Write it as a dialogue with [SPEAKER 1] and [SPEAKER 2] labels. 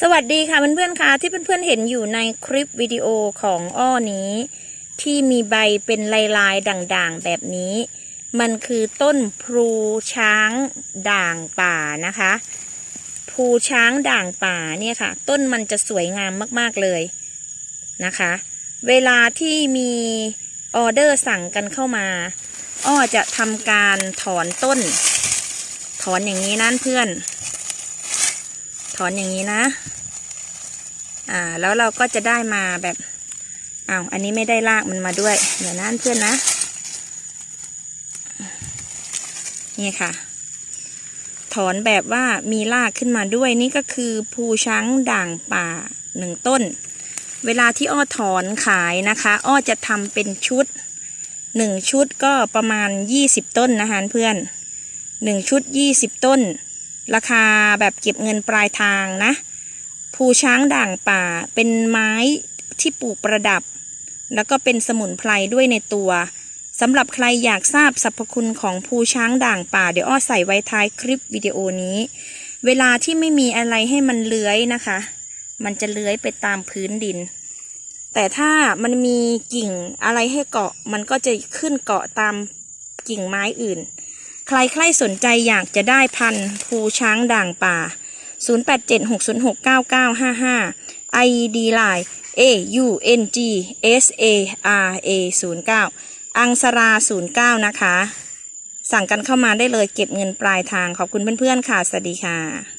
[SPEAKER 1] สวัสดีค่ะเพื่อนๆค่ะที่เพื่อนๆเห็นอยู่ในคลิปวิดีโอของอ้อนี้ ที่มีใบเป็นลายๆด่างๆ แบบนี้ มันคือต้นพลูช้างด่างป่านะคะพลูช้างด่างป่าเนี่ยค่ะ ต้นมันจะสวยงามมากๆเลยนะคะ เวลาที่มีออเดอร์สั่งกันเข้ามา อ้อจะทำการถอนต้น ถอนอย่างนี้นั่นเพื่อน ถอนอย่างนี้นะ อ่า แล้วเราก็จะได้มาแบบอ้าวอันนี้ไม่ได้ลากมันมาด้วย เดี๋ยวนั่นเพื่อนนะ นี่ค่ะ ถอนแบบว่ามีรากขึ้นมาด้วยนี่ก็คือภูช้างด่างป่าหนึ่งต้น เวลาที่อ้อถอนขายนะคะ อ้อจะทำเป็นชุดหนึ่งชุดก็ประมาณยี่สิบต้นนะคะเพื่อนหนึ่งชุดยี่สิบต้น ราคาแบบเก็บเงินปลายทางนะ ภูช้างด่างป่าเป็นไม้ที่ปลูกประดับ แล้วก็เป็นสมุนไพรด้วยในตัวสำหรับใครอยากทราบสรรพคุณของภูช้างด่างป่า เดี๋ยวอ้อใส่ไว้ท้ายคลิปวิดีโอนี้ เวลาที่ไม่มีอะไรให้มันเลื้อยนะคะ มันจะเลื้อยไปตามพื้นดิน แต่ถ้ามันมีกิ่งอะไรให้เกาะ มันก็จะขึ้นเกาะตามกิ่งไม้อื่น ใครใครสนใจอยากจะได้พันธุ์ภูช้างด่างป่า 0876069955 ID Line A U N G S A R A 09 อังสรา 09 นะคะ สั่งกันเข้ามาได้เลยเก็บเงินปลายทางขอบคุณเพื่อนๆค่ะ สวัสดีค่ะ